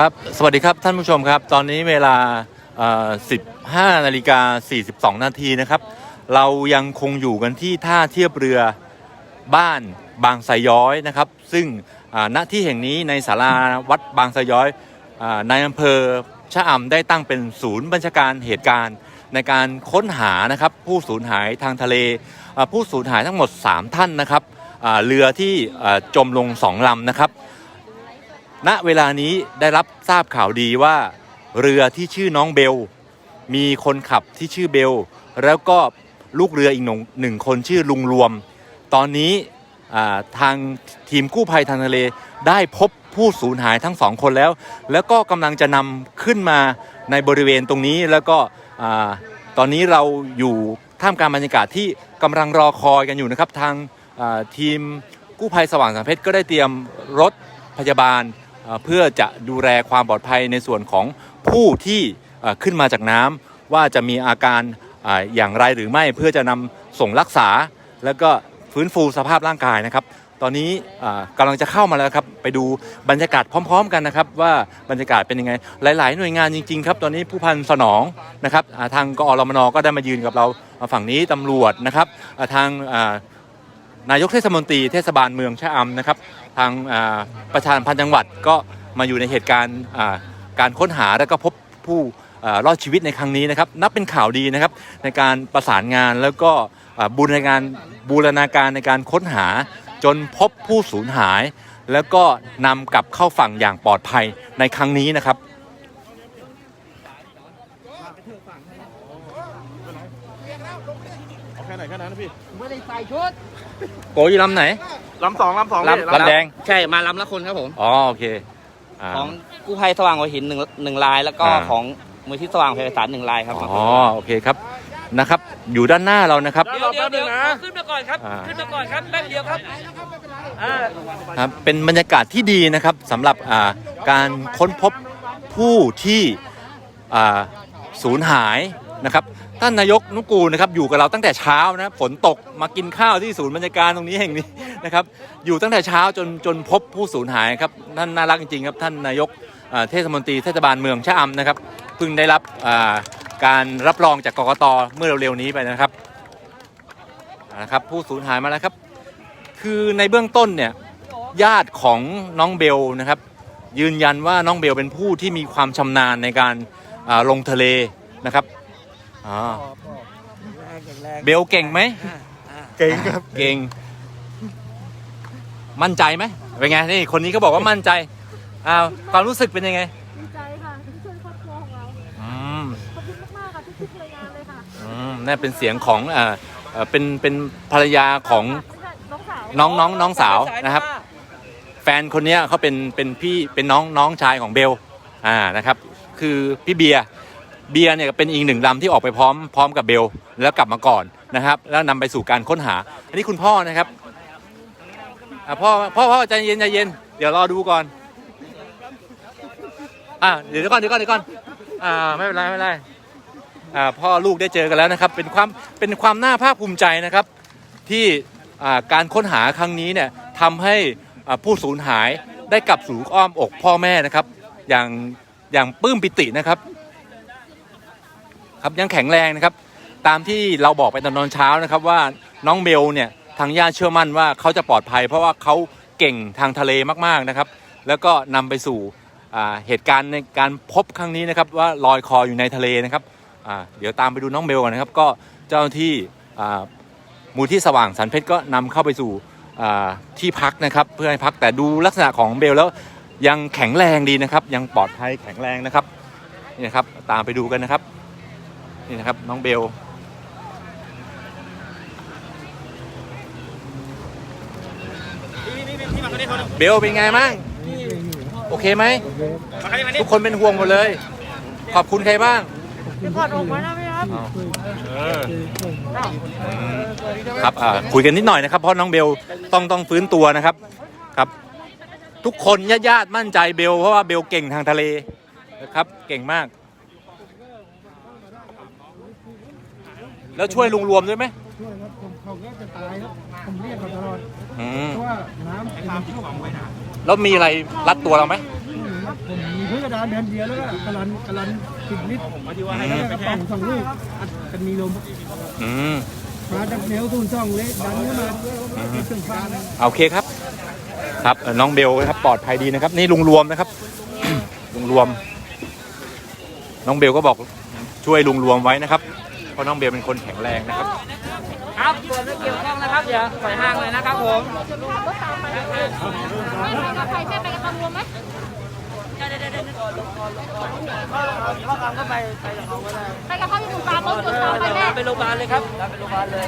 ครับ สวัสดีครับท่านผู้ชมครับ ตอนนี้เวลา 15 นาฬิกา 42 นาทีนะครับ เรายังคงอยู่กันที่ท่าเทียบเรือบ้านบางไซย้อยนะครับ ซึ่งณที่แห่งนี้ในศาลาวัดบางไซย้อยอในอำเภอชะอำได้ตั้งเป็นศูนย์บัญชาการเหตุการณ์ในการค้นหานะครับผู้สูญหายทางทะเล ผู้สูญหายทั้งหมด 3 ท่านนะครับเรือที่จมลง 2 ลำนะครับ ณเวลานี้ได้รับทราบข่าวดีว่า เรือที่ชื่อน้องเบล มีคนขับที่ชื่อเบล แล้วก็ลูกเรืออีกหนึ่งคนชื่อลุงรวม ตอนนี้ทางทีมกู้ภัยทางทะเลได้พบผู้สูญหายทั้งสองคนแล้ว แล้วก็กำลังจะนำขึ้นมาในบริเวณตรงนี้แล้วก็ตอนนี้เราอยู่ท่ามกลางบรรยากาศที่กำลังรอคอยกันอยู่นะครับ ทางทีมกู้ภัยสว่างสัมเพชรก็ได้เตรียมรถพยาบาล เพื่อจะดูแลความปลอดภัยในส่วนของผู้ที่ขึ้นมาจากน้ำว่าจะมีอาการอย่างไรหรือไม่เพื่อจะนำส่งรักษา แล้วก็ฟื้นฟูสภาพร่างกายนะครับ ตอนนี้อ่ากำลังจะเข้ามาแล้วครับไปดูบรรยากาศพร้อม ๆ กันนะครับ ว่าบรรยากาศเป็นยังไง หลาย ๆ หน่วยงานจริง ๆ ครับ ตอนนี้ผู้พันสนองนะครับทางกอรมนก็ได้มายืนกับเราฝั่งนี้ตำรวจนะครับทางนายกเทศมนตรีเทศบาลเมืองชะอำนะครับ ทางประชาสัมพันธ์จังหวัดก็มาอยู่ในเหตุการณ์การค้นหาแล้วก็พบผู้รอดชีวิตในครั้งนี้นะครับ นับเป็นข่าวดีนะครับ ในการประสานงานแล้วก็บูรณาการบูรณาการในการค้นหาจนพบผู้สูญหาย แล้วก็นำกลับเข้าฝั่งอย่างปลอดภัยในครั้งนี้นะครับเอาแค่ไหนแค่นั้นพี่ไม่ได้ใส่ชุดโกยลำไหน ลำสองลำสองลำพี่ลำแดง ใช่มาลำละคนครับผม อ๋อโอเคอ่าของกู้ภัยสว่างหัวหินหนึ่งหนึ่งลาย แล้วก็อ่าของมูลที่สว่างไพศาลหนึ่งลายครับอ๋อโอเคครับนะครับ อยู่ด้านหน้าเรานะครับ เดี๋ยวเดี๋ยวเดี๋ยวนะขึ้นมาก่อนครับ อ่า ขึ้นมาก่อนครับแป๊บเดียวครับอ่าครับเป็นบรรยากาศที่ดีนะครับสำหรับอ่าการค้นพบผู้ที่อ่าสูญหายนะครับ ท่านนายกนุกูลนะครับอยู่กับเราตั้งแต่เช้านะฝนตกมากินข้าวที่ศูนย์บรรยากาศตรงนี้แห่งนี้นะครับอยู่ตั้งแต่เช้าจนจนพบผู้สูญหายครับท่านน่ารักจริงๆครับท่านนายกเทศมนตรีเทศบาลเมืองชะอำนะครับเพิ่งได้รับการรับรองจากกกตเมื่อเร็วๆนี้ไปนะครับนะครับผู้สูญหายมาแล้วครับ คือในเบื้องต้นเนี่ยญาติของน้องเบลนะครับ ยืนยันว่าน้องเบลเป็นผู้ที่มีความชำนาญในการลงทะเลนะครับ อ่าเบลเก่งไหม เก่งครับ เก่ง มั่นใจไหมเป็นไงนี่คนนี้เขาบอกว่ามั่นใจอ่าความรู้สึกเป็นยังไงดีใจค่ะที่ช่วยครอบครัวของเราอืมขอบคุณมากๆค่ะทุกๆหน่วยงานเลยค่ะอืมนั่นเป็นเสียงของอ่าเอ่อเป็นเป็นภรรยาของน้องสาวน้องน้องน้องสาวนะครับ แฟนคนเนี้ยเขาเป็นเป็นพี่เป็นน้องน้องชายของเบลอ่านะครับ คือพี่เบียร์ เบียร์เนี่ยเป็นอีกหนึ่งลำที่ออกไปพร้อมพร้อมกับเบลแล้วกลับมาก่อนนะครับ แล้วนำไปสู่การค้นหา อันนี้คุณพ่อนะครับอ่าพ่อพ่อพ่อใจเย็นใจเย็นเดี๋ยวรอดูก่อนอ่าเดี๋ยวก่อนเดี๋ยวก่อนเดี๋ยวก่อนอ่าไม่เป็นไรไม่เป็นไรอ่าพ่อลูกได้เจอกันแล้วนะครับ เป็นความเป็นความน่าภาคภูมิใจนะครับที่อ่าการค้นหาครั้งนี้เนี่ยทำให้อ่าผู้สูญหายได้กลับสู่อ้อมอกพ่อแม่นะครับ อย่างอย่างปลื้มปิตินะครับ ครับยังแข็งแรงนะครับ ตามที่เราบอกไปตอนนอนเช้านะครับว่าน้องเบลเนี่ยทางญาติเชื่อมั่นว่าเขาจะปลอดภัย เพราะว่าเขาเก่งทางทะเลมากๆนะครับ แล้วก็นำไปสู่เหตุการณ์ในการพบครั้งนี้นะครับว่าลอยคออยู่ในทะเลนะครับเดี๋ยวตามไปดูน้องเบลกันนะครับ ก็เจ้าหน้าที่มูลที่สว่างสันเพชรก็นำเข้าไปสู่ที่พักนะครับเพื่อให้พักแต่ดูลักษณะของเบลแล้วยังแข็งแรงดีนะครับ ยังปลอดภัยแข็งแรงนะครับนี่นะครับตามไปดูกันนะครับ นี่นะครับ น้องเบลเบลเป็นไงบ้างโอเคไหมทุกคนเป็นห่วงหมดเลย ขอบคุณใครบ้างถอดออกมาได้ไหมครับครับอ่าคุยกันนิดหน่อยนะครับ เพราะน้องเบลต้องต้องฟื้นตัวนะครับครับ ทุกคนญาติญาติๆมั่นใจเบลเพราะว่าเบลเก่งทางทะเลนะครับ เก่งมาก แล้วช่วยลุงรวมด้วยไหมช่วยครับผมเขาก็จะตายครับผมเรียกเขาตลอดอืมเพราะว่าน้ำมันท่วมแล้วมีอะไรรัดตัวเราไหมไม่มีครับผมมีเพื่อกระดานแผ่นเดียวแล้วก็กระลันกระลันสิบลิตรผมมาที่ว่าให้กระป๋องสองลูกอัดกันมีลมอืมมาจากแนวศูนย์สองเลยดันขึ้นมาเครื่องฟ้านะโอเคครับ ครับเอ่อน้องเบลนะครับปลอดภัยดีนะครับ นี่ลุงรวมนะครับลุงรวม น้องเบลก็บอกช่วยลุงรวมไว้นะครับ เพราะน้องเบลเป็นคนแข็งแรงนะครับ ครับส่วนไม่เกี่ยวข้องนะครับอย่าปล่อยห่างเลยนะครับผมก็ตามไปไม่ไปกับใครแม่ไปกับตำรวจไหมเดี๋ยวเดี๋ยวเดี๋ยวไปกับเขาอยู่ตามรถจุดตามไปแม่ไปโรงพยาบาลเลยครับไปโรงพยาบาลเลย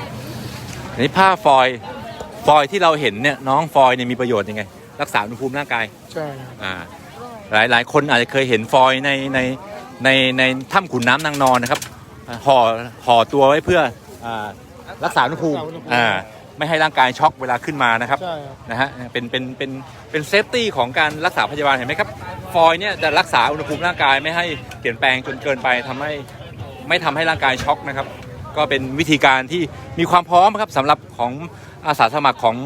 อันนี้ผ้าฟอยล์ฟอยล์ที่เราเห็นเนี่ยน้องฟอยล์เนี่ยมีประโยชน์ยังไง รักษาอุณหภูมิร่างกายใช่อ่าหลายหลายคนอาจจะเคยเห็นฟอยล์ในในในในถ้ำขุนน้ำนางนอนนะครับอ่า ห่อห่อตัวไว้เพื่ออ่ารักษาอุณหภูมิอ่าไม่ให้ร่างกายช็อกเวลาขึ้นมานะครับใช่ครับ นะฮะเป็นเป็นเป็นเป็นเซฟตี้ของการรักษาพยาบาลเห็นไหมครับ ฟอยล์เนี่ยจะรักษาอุณหภูมิร่างกายไม่ให้เปลี่ยนแปลงจนเกินไปทำให้ไม่ทำให้ร่างกายช็อกนะครับ ก็เป็นวิธีการที่มีความพร้อมครับสำหรับของอาสาสมัครของ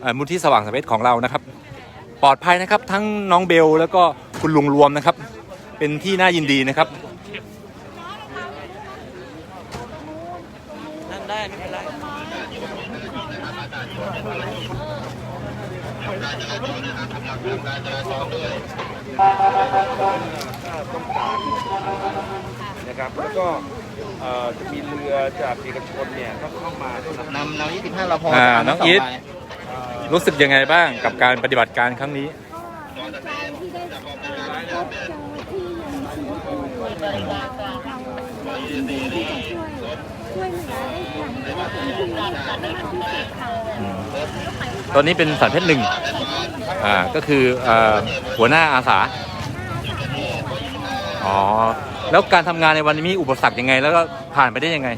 เอ่อมูลที่สว่างสำเร็จของเรานะครับ ปลอดภัยนะครับทั้งน้องเบลแล้วก็คุณลุงรวมนะครับ เป็นที่น่ายินดีนะครับ นั่นได้ไม่เป็นไร นะครับแล้วก็เอ่อจะมีเรือจากเอกชนเนี่ยก็เข้ามาด้วยนะนำนำยี่สิบห้าเราพออ่าตามน้องสอีทรายรู้สึกยังไงบ้างกับการปฏิบัติการครั้งนี้ก็ดีใจที่ได้พบเจอที่ยังชีวิตอยู่เราเรายินดีที่จะช่วย ช่วยเหลือได้อย่างเต็มที่ที่มากที่สุดค่ะตอนนี้เป็นสันเพชรหนึ่งอ่าก็คืออ่าหัวหน้าอาสาอ๋อแล้วการทำงานในวันนี้มีอุปสรรคยังไง แล้วก็ผ่านไปได้ยังไง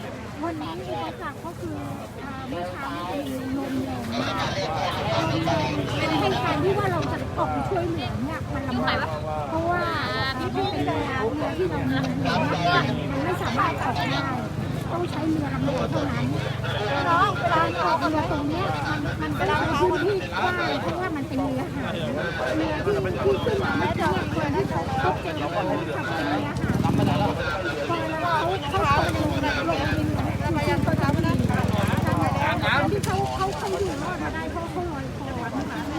วันนี้อุปสรรคก็คืออ่าเมื่อเช้ามีลมแรงมากลมแรงให้การที่ว่าเราจะออกไปช่วยเหลือเนี่ยมันลำบากเพราะว่าที่เป็นเรือเรือที่เรามีเนี่ยมันไม่สามารถออกได้ ต้องใช้เรือลำเลียงเท่านั้นน้องการออกเรือตรงนี้มันมันเป็นพื้นที่กว้างเพราะว่ามันเป็นเรือหางเรือที่ที่ขึ้นมาแล้วเนี่ยคนที่เขาพบเจอเขาขับเป็นเรือหางพอเราเขาเขาลงลงดินแล้วพยายามเขาทำนะที่เขาเขาเขาอยู่รอดมาได้เพราะเขาลอยคอ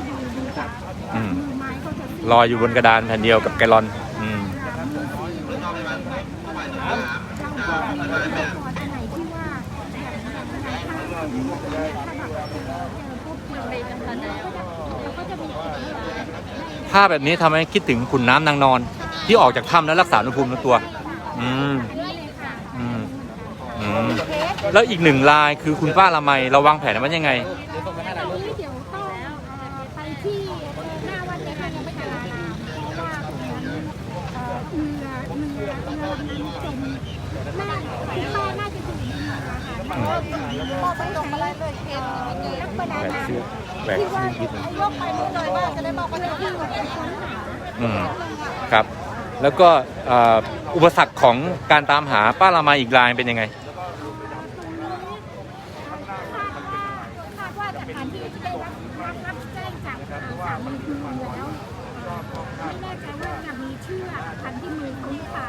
ดูดูจากมือไม้เขาจะลอยอยู่บนกระดานแผ่นเดียวกับแกลลอน อืม เราก็มีพออันไหนที่ว่าอย่างอย่างอย่างถ้าถ้าแบบเจอพวกเกี่ยวกันเราก็จะมี ภาพแบบนี้ทำให้คิดถึงขุนน้ำนางนอน ที่ออกจากถ้ำแล้วรักษาอุณหภูมิตัว อืมอืมอืมแล้วอีกหนึ่งลายคือคุณป้าละไมเราวางแผนไว้ยังไงอันนี้เดี๋ยวต้องเอ่อไปนาวัดเนี่ ยค่ะยังไม่ทันลาลามเพราะว่าตรงนั้นเอ่อเรือเรือเรือลำนั้นจมน่าคุณป้าน่าจะถูกยิงอะค่ะแล้วก็พอไปตรงอะไรเลยเห็นนักประดน้ำแหวกที่ว่าชื่อคิดยกไปนู่เลยว่าจะได้บอกว่าที่เราไปค้นหาอืมครับ แล้วก็เอ่ออุปสรรคของการตามหาป้าละมาอีกลายเป็นยังไง คาดว่าจากการที่ได้รับรับรับแจ้งจากอ่าสามีคือแล้วไม่แน่ใจว่าจะมีเชือกพันที่มือเขาหรือเปล่า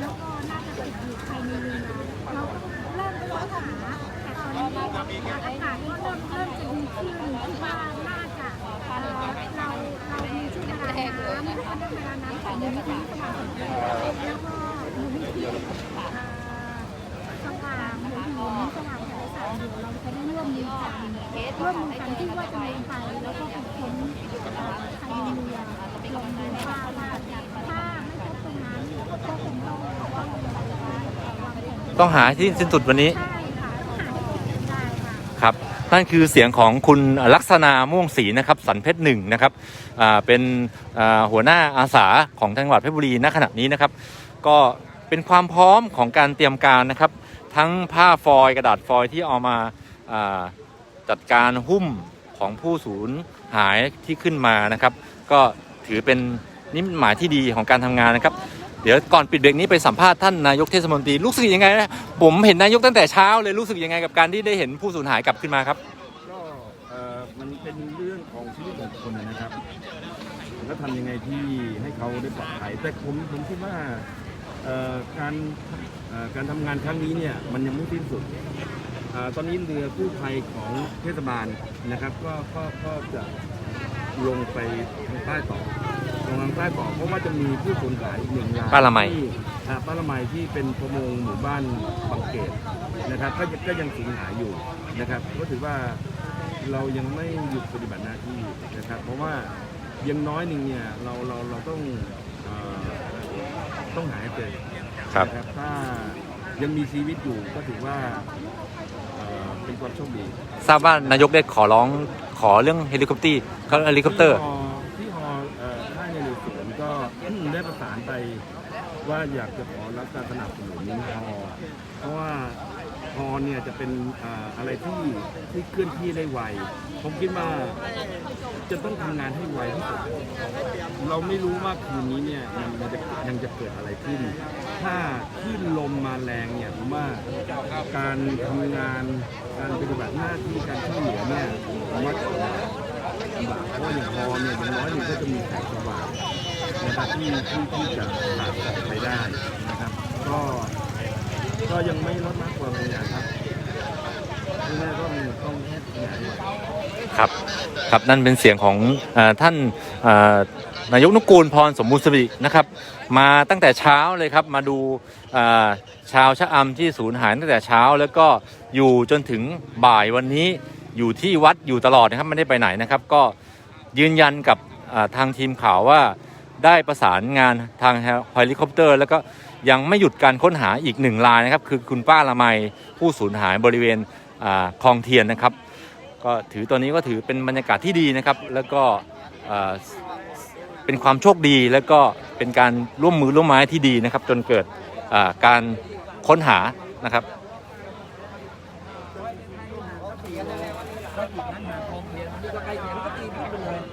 แล้วก็น่าจะติดอยู่ภายในเรือเราก็เริ่มค้นหาแต่ตอนนี้อากาศก็เริ่มเริ่มจะดีขึ้นคิดว่าน่าจะเอ่อเราเรามีชุดประดาน้ำชุดประดาน้ำของมูลนิธิ สว่างสำเร็จแล้วก็มูลนิธิอ่าว่าหัวหินสว่างทะเลสาบเดี๋ยวเราจะได้ร่วมมือกันร่วมมือกันที่ว่าจะลงไปแล้วก็ไปค้นเอ่อภายในเรือลงดูว่าว่าถ้าไม่พบตรงนั้นก็คงต้องต้องวานต้องหาที่สิ้นสุดวันนี้ ใช่ค่ะต้องหาให้ถึงได้ค่ะ ครับ นั่นคือเสียงของคุณลักษณาม่วงศรีนะครับสันเพชรหนึ่งนะครับเป็นหัวหน้าอาสาของจังหวัดเพชรบุรีณขณะนี้นะครับ ก็เป็นความพร้อมของการเตรียมการนะครับ ทั้งผ้าฟอยกระดาษฟอยที่เอามาจัดการหุ้มของผู้สูญหายที่ขึ้นมานะครับ ก็ถือเป็นนิมิตหมายที่ดีของการทำงานนะครับ เดี๋ยวก่อนปิดเบรกนี้ไปสัมภาษณ์ท่านนายกเทศมนตรีรู้สึกยังไงนะผมเห็นนายกตั้งแต่เช้าเลยรู้สึกยังไงกับการที่ได้เห็นผู้สูญหายกลับขึ้นมาครับก็เอ่อมันเป็นเรื่องของชีวิตของคนนะครับแล้วทำยังไงที่ให้เขาได้ปลอดภัยแต่ผมผมคิดว่าเอ่อการเอ่อการทำงานครั้งนี้เนี่ยมันยังไม่สิ้นสุดอ่าตอนนี้เรือกู้ภัยของเทศบาลนะครับ ก็ก็ก็จะลงไปทางใต้ต่อ ลงทางใต้ต่อเพราะว่าจะมีผู้สูญหายอีกหนึ่งรายป้าละไม ที่อ่าป้าละไมที่เป็นประมงหมู่บ้านบางเกตนะครับก็ยังก็ยังสูญหายอยู่นะครับ ก็ถือว่าเรายังไม่หยุดปฏิบัติหน้าที่นะครับ เพราะว่าอยังน้อยหนึ่งเนี่ยเราเราเราต้องเอ่อต้องหาให้เจอ ครับ นะถ้ายังมีชีวิตอยู่ก็ถือว่าเอ่อเป็นความโชคดีทราบว่านายกได้ขอร้องขอเรื่องเฮลิคอปเตอร์เขาเฮลิคอปเตอร์ ที่ ว่าอยากจะขอรับการสนับสนุนฮอเพราะว่าฮอเนี่ยจะเป็นอะไรที่ที่เคลื่อนที่ได้ไวผมคิดว่าจะต้องทำงานให้ไวที่สุดเราไม่รู้ว่าคืนนี้เนี่ยมันจะยังจะเกิดอะไรขึ้น ถ้าคลื่นลมมาแรงเนี่ยผมว่าการทำงานการปฏิบัติหน้าที่การช่วยเหลือเนี่ยผมว่าจะลำบากเพราะอย่างพอเนี่ยอย่างน้อยเนี่ยก็จะมีแสงสว่าง นะครับที่ที่ที่จะผ่านออกไปได้นะครับ ก็ก็ยังไม่ลดละความพยายามครับที่แน่ก็มีต้องแค่ขยายครับครับนั่นเป็นเสียงของเออท่านเอ่อนายกนุกูลพรสมบูรณ์สิรินะครับ มาตั้งแต่เช้าเลยครับมาดูเอ่อชาวชะอำที่สูญหายตั้งแต่เช้า แล้วก็อยู่จนถึงบ่ายวันนี้อยู่ที่วัดอยู่ตลอดนะครับไม่ได้ไปไหนนะครับ ก็ยืนยันกับเอ่อทางทีมข่าวว่า ได้ประสานงานทางเฮลิคอปเตอร์ แล้วก็ยังไม่หยุดการค้นหาอีกหนึ่งรายนะครับ คือคุณป้าละไมผู้สูญหายบริเวณอคลองเทียนนะครับ ก็ถือตอนนี้ก็ถือเป็นบรรยากาศที่ดีนะครับ แล้วก็เป็นความโชคดีแล้วก็เป็นการร่วมมือร่วมไม้ที่ดีนะครับ จนเกิดาการค้นหานะครับ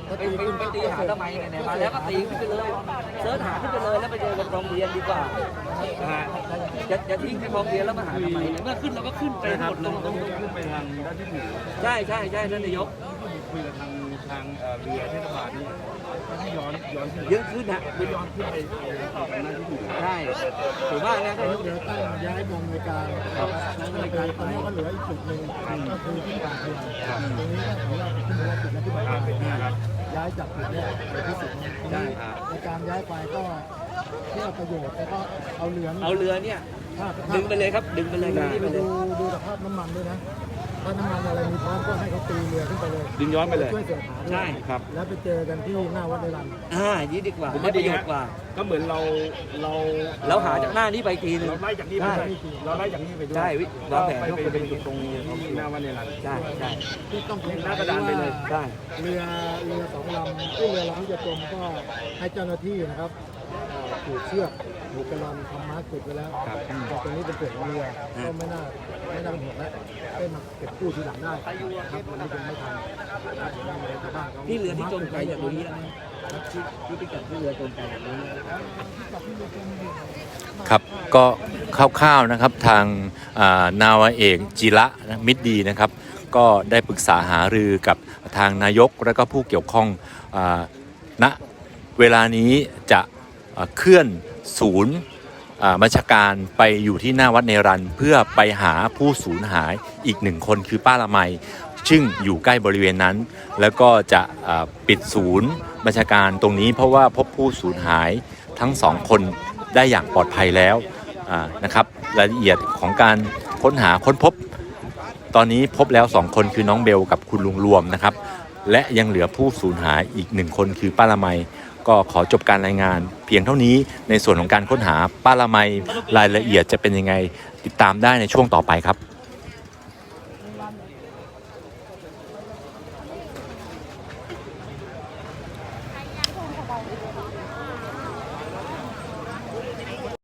ไปไปไปตีหาทำไมไหนๆมาแล้วก็ตีขึ้น เลยเสิร์ชหาขึ้นไปเลยแล้วไปเจอกับกองเรียนดีกว่าจะจะทิ้งไปกองเรียนแล้วมาหาทำไมเมื่อขึ้นเราก็ขึ้นไปหมดตรงตรงตรงขึ้นไปทางด้านที่หนึ่ง ใช่ใช่ใช่ท่านนายก คุยกับทางทางเอ่อเรือเทศบาลนี่ให้ย้อนย้อนขึ้นเยอะขึ้นฮะไปย้อนขึ้นไปทางด้านที่หนึ่งใช่ถือว่านะท่านนายกเดี๋ยวตั้งย้ายกองในวยการย้ายกองในวยการตอนนี้ก็เหลืออีกจุดหนึ่งก็คือที่ป่าพยางตรงนี้ก็ถือว่าเป็นจุดที่ปฏิบัติการย้ายจากจุดเนี้ยไปที่จุดนี้ใช่ครับ ในการย้ายไปก็เพื่อประโยชน์แล้วก็เอาเรือนี่เอาเรือเนี่ย ถ้าดึงไปเลยครับ ดึงไปเลยครับที่ที่ไปไปเลดูยดูสภาพน้ำมันด้วยนะ ถ้าน้ำมันอะไรมีพร้อมก็ให้เขาตีเรือขึ้นไปเลยดึงย้อนไปเลย ช่วยเสือหาด้วยใช่ ครับ แล้วไปเจอกันที่หน้าวัดในรันอ่าอย่างนี้ดีกว่าผมได้ว่าปดีระโยนะชน์กว่า ก็เหมือนเราเราเราหาจากหน้านี้ไปอีกทีหนึง เราไล่จากนี้ไปด้วยเราไล่จากนี้ไปด้วยใช่วิวางแผนไปยกไปไปไปเป็นจุดตรงที่หน้าวันในรันใช่ใช่ที่ต้องสงหสัน้ายกระดานไปเลย ว่า ใช่ เรือเรือสองลำที่เรือลำที่จะจมก็ให้เจ้าหน้าที่นะครับเอ่อผูกเชือก ผูกกระลอนทำม้าจุดไว้แล้วครับแต่ตรงนี้เป็นจุดของเรือก็ไม่น่าไม่น่าเป็นห่วงแล้วได้มาเก็บกู้ทีหลังได้ครับวันนี้ยังไม่ทันครับไม่เป็นไรชาวบ้านขาที่เรือที่จมไกลจากตรงนี้นะที่ที่พิกัดที่เรือจมไกลจากตรงนี้ครับก็คร่าวๆนะครับทางอ่านาวาเอกจิระนะมิตรดีนะครับ ก็ได้ปรึกษาหารือกับทางนายกและก็ผู้เกี่ยวข้องอาณเวลานี้จะอ่าเคลื่อน ศูนย์อ่าบัญชาการไปอยู่ที่หน้าวัดเนรันเพื่อไปหาผู้สูญหายอีกหนึ่งคนคือป้าละไมซึ่งอยู่ใกล้บริเวณนั้น แล้วก็จะอ่าปิดศูนย์บัญชาการตรงนี้เพราะว่าพบผู้สูญหายทั้งสองคนได้อย่างปลอดภัยแล้วอ่านะครับรายละเอียดของการค้นหาค้นพบ ตอนนี้พบแล้ว 2 คนคือน้องเบลกับคุณลุงรวมนะครับ และยังเหลือผู้สูญหายอีกหนึ่งคนคือป้าละไม ก็ขอจบการรายงาน เพียงเท่านี้ในส่วนของการค้นหาป้าละไมรายละเอียดจะเป็นยังไง ติดตามได้ในช่วงต่อไปครับ